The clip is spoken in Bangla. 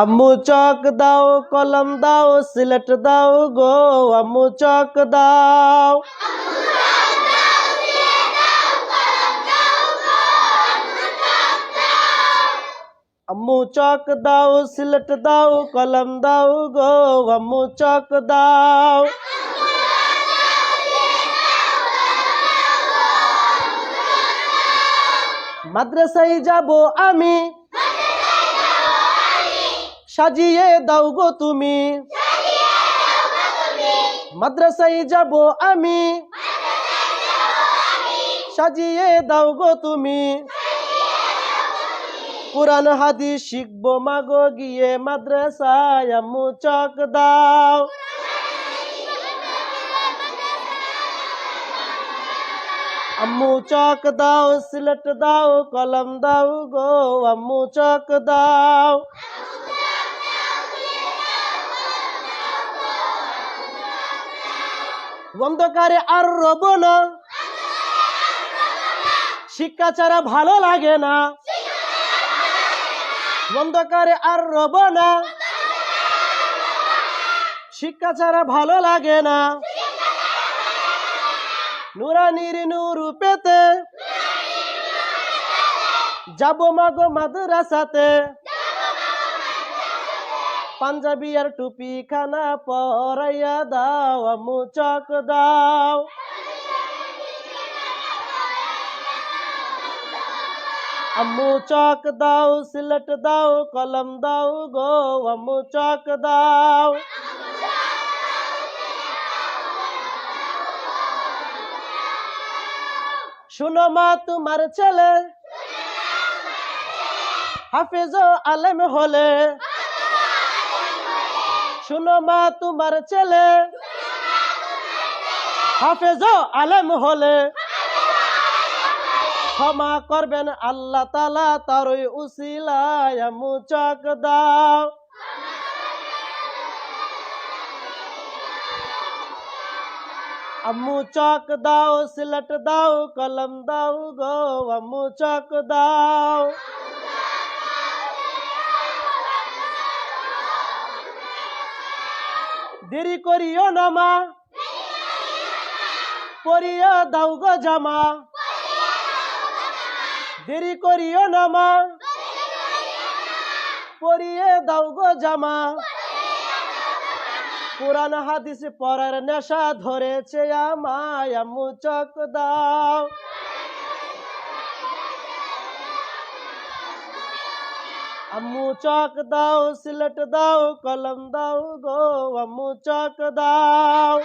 আম্মু চক দাও, কলম দাও, সিলেট দাও গো, আম্মু চক দাও। আম্মু চক দাও, সিলেট দাও, কলম দাও গো, আম্মু চক দাও। মাদ্রাসায় যাব আমি সাজিয়ে দাও গো তুমি। মাদ্রাসায় যাব আমি। সাজিয়ে দাও গো তুমি। কোরআন, হাদিস শিখব মাগো, গিয়ে মাদ্রাসায় আম্মু চক দাও। আম্মু চক দাও, সিলেট দাও, কলম দাও গো, আম্মু চক দাও। অন্ধকারে আর রব না। শিক্ষা ছাড়া ভালো লাগে না। অন্ধকারে আর রব না। শিক্ষা ছাড়া ভালো লাগে না। নুরানির নূর পেতে। যাব মাগো মাদ্রাসাতে। পাঞ্জাবি আর টুপি খানা পরাইয়া দাও আমু চক দাও। আম্মু চক দাও, সিলেট দাও, কলম দাও গো, আম্মু চক দাও। শুনো মা তোমার ছেলে, হাফেজ আলেম হলে শুনো মা তোমার ছেলে। হাফেজ আলেম হলে ক্ষমা করবেন আল্লাহ তালা তারই উসিলায় মুচক দাও। আম্মু চক দাও, সিলেট দাও, কলম দাও গো, আম্মু চক দাও। দেরি করিও না, মা। পরিয়া দাও গো জামা। দেরি করিও না, মা। পরিয়ে দাও গো জামা। কোরআন হাদিস পড়ার নেশা ধরেছে আমায়, আম্মু চক দাও। আম্মু চক দাও সিলেট দাও কলম দাও গো আম্মু চক দাও